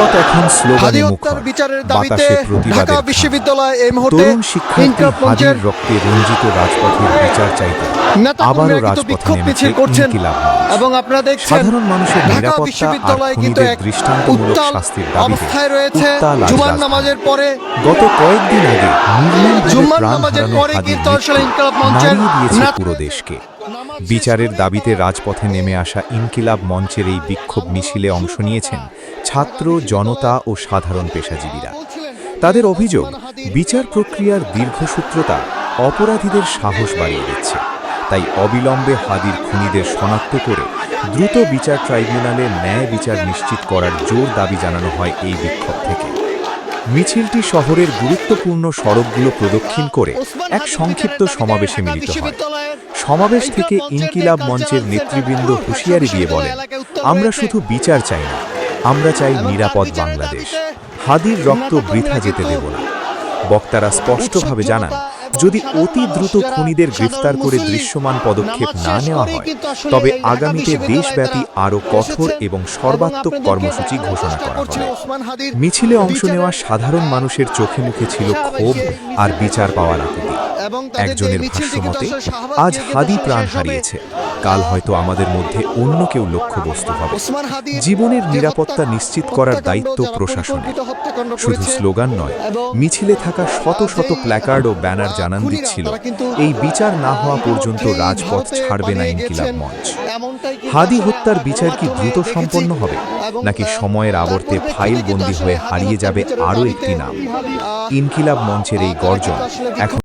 রাজপথ এখন স্লোগানে মুখর বিচারের দাবিতে ঢাকা বিশ্ববিদ্যালয় এই মুহূর্তে তরুণ শিক্ষার্থী হাদির রক্তে রঞ্জিত রাজপথের বিচার চাইতে আবারও রাজপথে নেমেছে করছেন এবং আপনারা দেখছেন সাধারণ মানুষের নিরাপত্তা আর কিন্তু খুনিদের দৃষ্টান্তমূলক শাস্তির দাবিতে রয়েছে জুমার নামাজের পরে। গত কয়েকদিন আগে প্রাণ নামাজের পরে কিন্তু আসলে ইনকিলাব মঞ্চের পুরো দেশকে। বিচারের দাবিতে রাজপথে নেমে আসা ইনকিলাব মঞ্চের এই বিক্ষোভ মিছিলে অংশ নিয়েছেন ছাত্র, জনতা ও সাধারণ পেশাজীবীরা। তাদের অভিযোগ, বিচার প্রক্রিয়ার দীর্ঘসূত্রতা অপরাধীদের সাহস বাড়িয়ে দিচ্ছে। তাই অবিলম্বে হাদির খুনিদের শনাক্ত করে দ্রুত বিচার ট্রাইব্যুনালে ন্যায় বিচার নিশ্চিত করার জোর দাবি জানানো হয় এই বিক্ষোভ থেকে। মিছিলটি শহরের গুরুত্বপূর্ণ সড়কগুলো প্রদক্ষিণ করে এক সংক্ষিপ্ত সমাবেশে মিলিত হয়। সমাবেশ থেকে ইনকিলাব মঞ্চের নেতৃবৃন্দ হুঁশিয়ারি দিয়ে বলেন আমরা শুধু বিচার চাই না আমরা চাই নিরাপদ বাংলাদেশ। হাদির রক্ত বৃথা যেতে দেব না। বক্তারা স্পষ্টভাবে জানান যদি অতি দ্রুত খুনিদের গ্রেফতার করে দৃশ্যমান পদক্ষেপ না নেওয়া হয় তবে আগামীতে দেশব্যাপী আরও কঠোর এবং সর্বাত্মক কর্মসূচি ঘোষণা করা হবে মিছিলে অংশ নেওয়া সাধারণ মানুষের চোখে মুখে ছিল ক্ষোভ আর বিচার পাওয়ার আকুতি। একজনের ভাষ্যমতে আজ হাদি প্রাণ হারিয়েছে। কাল হয়তো আমাদের মধ্যে অন্য কেউ লক্ষ্যবস্তু হবে। জীবনের নিরাপত্তা নিশ্চিত করার দায়িত্ব প্রশাসনের। শুধু স্লোগান নয় মিছিলে থাকা শত শত প্ল্যাকার্ড ও ব্যানার জানান দিচ্ছিল। এই বিচার না হওয়া পর্যন্ত রাজপথ ছাড়বে না ইনকিলাব মঞ্চ। হাদি হত্যার বিচার কি দ্রুত সম্পন্ন হবে নাকি সময়ের আবর্তে ফাইল বন্দী হয়ে হারিয়ে যাবে আরও একটি নাম। ইনকিলাব মঞ্চের এই গর্জন এখন